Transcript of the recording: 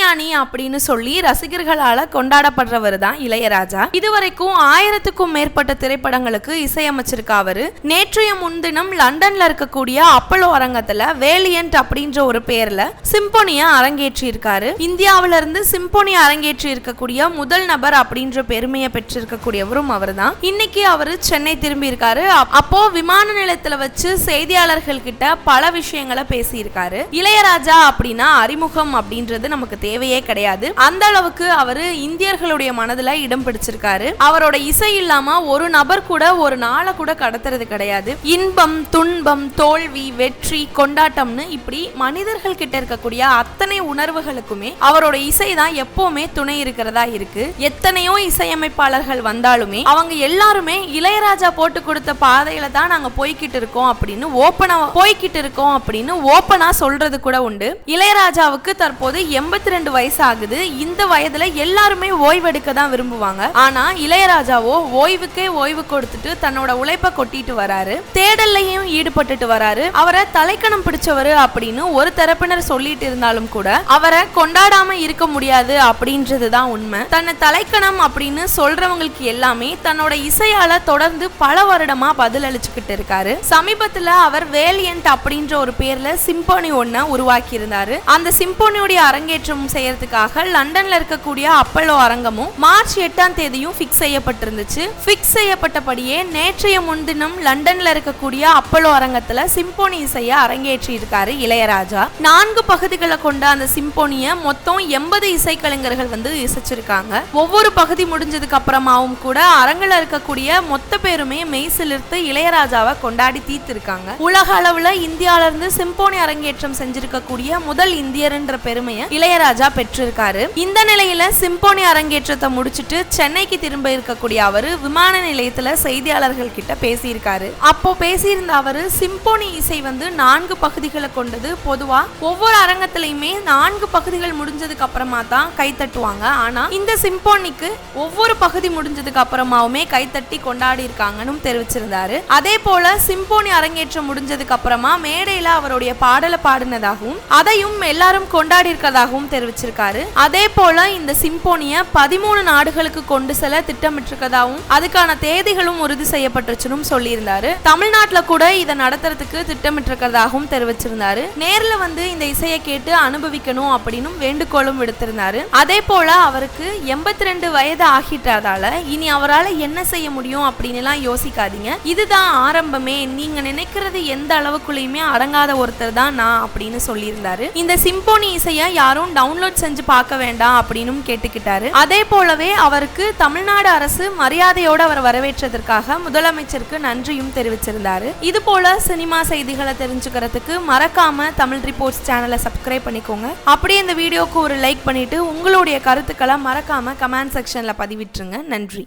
இசைஞானி அப்படின்னு சொல்லி ரசிகர்களால கொண்டாடப்படுறவர் தான் இளையராஜா. இதுவரைக்கும் ஆயிரத்துக்கும் மேற்பட்ட திரைப்படங்களுக்கு இசையமைச்சிருக்க அவரு. நேற்றைய முன்தினம் லண்டன்ல இருக்கக்கூடிய அப்பலோ அரங்கத்துல வேலியன்ட் அப்படின்ற ஒரு பேர்ல சிம்போனிய அரங்கேற்றி இருக்காரு இந்தியாவில இருந்து சிம்போனி அரங்கேற்றி இருக்கக்கூடிய முதல் நபர் அப்படின்ற பெருமையை பெற்றிருக்கக்கூடியவரும் அவர் தான். இன்னைக்கு அவரு சென்னை திரும்பி இருக்காரு அப்போ விமான நிலையத்துல வச்சு செய்தியாளர்கள் கிட்ட பல விஷயங்களை பேசியிருக்காரு. இளையராஜா அப்படின்னா அறிமுகம் அப்படின்றது நமக்கு தேவையே கிடையாது. அந்த அளவுக்கு அவரு இந்தியர்களுடைய மனதுல இடம் பிடிச்சிருக்காரு. அவரோட இசை இல்லாம ஒரு நபர் கூட ஒரு நாளை கூட கடத்துறது கிடையாது. இன்பம் துன்பம் தோல்வி வெற்றி கொண்டாட்டம்னு இப்படி மனிதர்கள் கிட்ட இருக்கக்கூடிய அத்தனை உணர்வுகளுக்குமே அவரோட இசை தான் எப்பவுமே துணை இருக்கிறதா இருக்கு. எத்தனையோ இசையமைப்பாளர்கள் வந்தாலுமே அவங்க எல்லாருமே இளையராஜா போட்டு கொடுத்த பாதையில தான் நாங்க போய்கிட்டு இருக்கோம் அப்படின்னு ஓப்பனா போய்கிட்டு இருக்கோம் அப்படின்னு ஓப்பனா சொல்றது கூட உண்டு. இளையராஜாவுக்கு தற்போது எண்பத்தி ரெண்டு வயசு ஆகுது இந்த வயதுல எல்லாருமே ஓய்வெடுக்க தான் விரும்புவாங்க. ஆனா இளையராஜாவோ ஓய்வுக்கே ஓய்வு கொடுத்துட்டு தன்னோட உழைப்பை கொட்டிட்டு வராரு. தேடல்லையும் ஈடுபட்டுட்டு வராரு. அவரை தலைக்கணம் பிடிச்சவரு அப்படின்னு ஒரு தரப்பினர் சொல்லிட்டு இருந்தாலும் கூட அவரை கொண்டாடாம இருக்க முடியாது அப்படின்றதுதான் உண்மை. தன்னை தலைக்கணம் அப்படின்னு சொல்றவங்களுக்கு எல்லாமே தன்னோட இசையால தொடர்ந்து பல வருடமா பதில் அளிச்சுக்கிட்டு இருக்காரு. சமீபத்துல அவர் வேலியன்ட் அப்படின்ற ஒரு பேர்ல சிம்போனி ஒன்ன உருவாக்கி இருந்தாரு அந்த சிம்போனியுடைய அரங்கேற்றம் செய்யறதுக்காக லண்டன்ல இருக்கக்கூடிய அப்பல்லோ அரங்கமும் மார்ச் எட்டாம் தேதியும் பிக்ஸ் செய்யப்பட்டிருந்துச்சு. பிக்ஸ் செய்யப்பட்டபடியே நேற்றைய முன்தினம் லண்டன்ல இருக்கக்கூடிய அப்பல்லோ அரங்கத்துல சிம்போனி இசைய அரங்கேற்றி இருக்காரு இளையராஜா. நான்கு பகுதிகளை கொண்ட அந்த சிம்போனிய மொத்தம் எண்பது இசைக்கலைஞர்கள் வந்து இசைச்சிருக்காங்க. ஒவ்வொரு பகுதி முடிஞ்சதுக்கு அப்புறமாவும் கூட அரங்கில் இருக்கக்கூடிய மொத்த பேருமே மெய் சிலிர்த்து இளையராஜாவை கொண்டாடி தீர்த்திருக்காங்க. உலக அளவுல இந்தியால இருந்து சிம்போனி அரங்கேற்றம் செஞ்சிருக்கக்கூடிய முதல் இந்தியர்ன்ற பெருமையை இளையராஜா பெற்றிருக்காரு. இந்த நிலையில சிம்போனி அரங்கேற்றத்தை முடிச்சிட்டு சென்னைக்கு திரும்ப இருக்கக்கூடிய அவரு விமான நிலையத்துல செய்தியாளர்கள் கிட்ட பேசியிருக்காரு. அப்போ பேசியிருந்த அவரு சிம்போனி இசை வந்து நான்கு பகுதிகளை கொண்டது. பொதுவா ஒவ்வொரு அரங்கத்திலையுமே நான்கு பகுதிகள் முடிஞ்சதுக்கு அப்புறமா தான் கை தட்டுவாங்க. ஆனா இந்த சிம்போனிக்கு ஒவ்வொரு பகுதி முடிஞ்சதுக்கு அப்புறமாவுமே கைத்தட்டி கொண்டாடி இருக்காங்கன்னு தெரிவிச்சிருந்தாரு. அதே போல சிம்போனி அரங்கேற்றம் முடிஞ்சதுக்கு அப்புறமா மேடையில அவருடைய பாடலை பாடினதாகவும் அதையும் எல்லாரும் கொண்டாடி இருக்கதாகவும் தெரிவிச்சிருக்காரு அதே போல இந்த சிம்போனிய பதிமூணு நாடுகளுக்கு கொண்டு செல்ல திட்டமிட்டிருக்கதாகவும் அதுக்கான தேதிகளும் உறுதி செய்யப்பட்டுச்சுன்னு சொல்லியிருந்தாரு. தமிழ்நாட்டில் கூட இதை நடத்துறதுக்கு திட்டமிட்டிருக்கிறதாகவும் தெரிவிச்சிருந்தாரு. நேர்ல வந்து இந்த இசையை கேட்டு அனுபவிக்கணும் அப்படின்னு வேண்டுகோளும் விடுத்திருந்தாரு. அதே போல அவருக்கு எண்பத்தி ரெண்டு வயது ஆகிட்டதால இனி அவரால் என்ன செய்ய முடியும் அப்படின்னு எல்லாம் யோசிக்காதீங்க. இதுதான் ஆரம்பமே. நீங்க நினைக்கிறது எந்த அளவுக்குள்ளயுமே அடங்காத ஒருத்தர் தான் நான் அப்படின்னு சொல்லியிருந்தாரு. இந்த சிம்போனி இசையை யாரும் டவுன் டவுன்லோட் செஞ்சு பார்க்க வேண்டாம் அப்படின்னு கேட்டுக்கிட்டாரு. அதே போலவே அவருக்கு தமிழ்நாடு அரசு மரியாதையோடு அவர் வரவேற்றதற்காக முதலமைச்சருக்கு நன்றியும் தெரிவிச்சிருந்தாரு. இது போல சினிமா செய்திகளை தெரிஞ்சுக்கிறதுக்கு மறக்காம தமிழ் ரிப்போர்ட்ஸ் சேனலை சப்ஸ்கிரைப் பண்ணிக்கோங்க. அப்படியே இந்த வீடியோக்கு ஒரு லைக் பண்ணிட்டு உங்களுடைய கருத்துக்களை மறக்காம கமெண்ட் செக்ஷன்ல பதிவிட்டுருங்க. நன்றி.